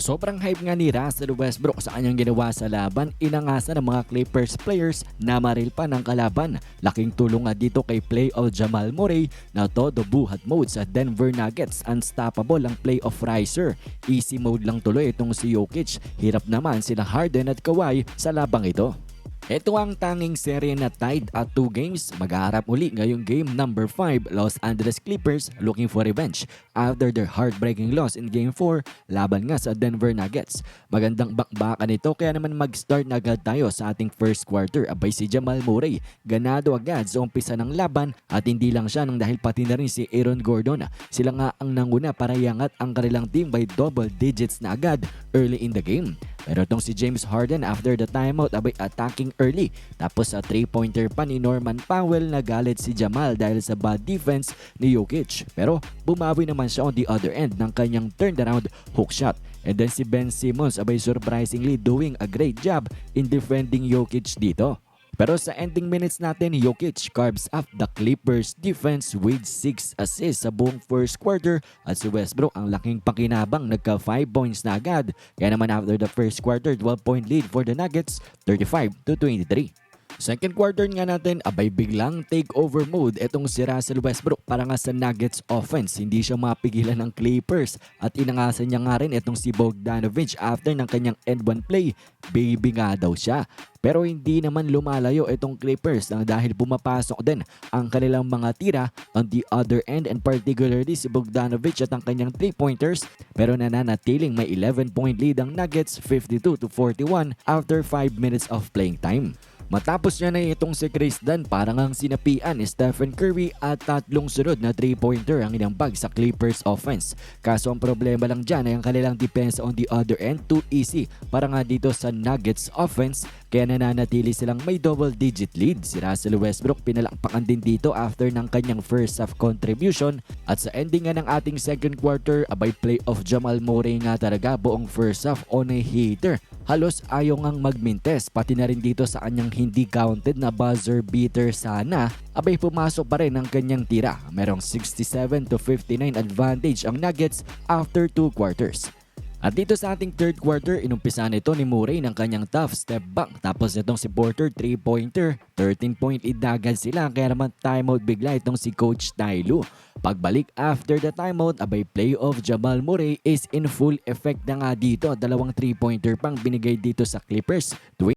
Sobrang hype nga ni Russell Westbrook sa kanyang ginawa sa laban, inangasa ng mga Clippers players na maril pa ng kalaban. Laking tulong nga dito kay playoff Jamal Murray na todo buhat mode sa Denver Nuggets. Unstoppable ang playoff riser. Easy mode lang tuloy itong si Jokic. Hirap naman sila Harden at Kawhi sa labang ito. Ito ang tanging serye na tied at 2 games. Maghaharap uli ngayong game number 5, Los Angeles Clippers looking for revenge after their heartbreaking loss in game 4 laban nga sa Denver Nuggets. Magandang bakbakan ito kaya naman mag-start na agad tayo sa ating first quarter. Abay si Jamal Murray, ganado agad sa umpisa ng laban at hindi lang siya nang dahil pati na rin si Aaron Gordon. Sila nga ang nanguna para iangat ang kanilang team by double digits na agad early in the game. Pero itong si James Harden after the timeout abay attacking early. Tapos sa 3-pointer pa ni Norman Powell nagalit si Jamal dahil sa bad defense ni Jokic. Pero bumawi naman siya on the other end ng kanyang turned around hook shot. And then si Ben Simmons abay surprisingly doing a great job in defending Jokic dito. Pero sa ending minutes natin, Jokic carves up the Clippers defense with 6 assists sa buong first quarter at si Westbrook ang laking pakinabang nagka 5 points na agad. Kaya naman after the first quarter, 12 point lead for the Nuggets, 35 to 23. Second quarter nga natin, abay biglang takeover mode itong si Russell Westbrook para nga sa Nuggets offense. Hindi siya mapigilan ng Clippers at inangasan niya nga rin itong si Bogdanovich after ng kanyang end one play. Baby nga daw siya. Pero hindi naman lumalayo itong Clippers nang dahil pumapasok din ang kanilang mga tira on the other end and particularly si Bogdanovich at ang kanyang 3-pointers pero nananatiling may 11 point lead ang Nuggets 52 to 41 after 5 minutes of playing time. Matapos niya na itong si Chris Dunn parang ang sinapian ni Stephen Curry at tatlong sunod na 3-pointer ang inambag sa Clippers offense. Kaso ang problema lang dyan ay ang kanilang defense on the other end too easy para nga dito sa Nuggets offense kaya nananatili silang may double digit lead. Si Russell Westbrook pinalakpakan din dito after ng kanyang first half contribution at sa ending nga ng ating second quarter abay playoff Jamal Murray nga talaga buong first half on a heater. Halos ayaw ngang magmintes pati na rin dito sa kanyang hindi counted na buzzer beater sana abay pumasok pa rin ang kanyang tira. Merong 67 to 59 advantage ang Nuggets after 2 quarters. At dito sa ating third quarter, inumpisahan ito ni Murray ng kanyang tough step back. Tapos itong si Porter, 3-pointer. 13 point agad sila kaya naman timeout bigla itong si Coach Tyloo. Pagbalik after the timeout, abay playoff Jamal Murray is in full effect na nga dito. Dalawang 3-pointer pang binigay dito sa Clippers.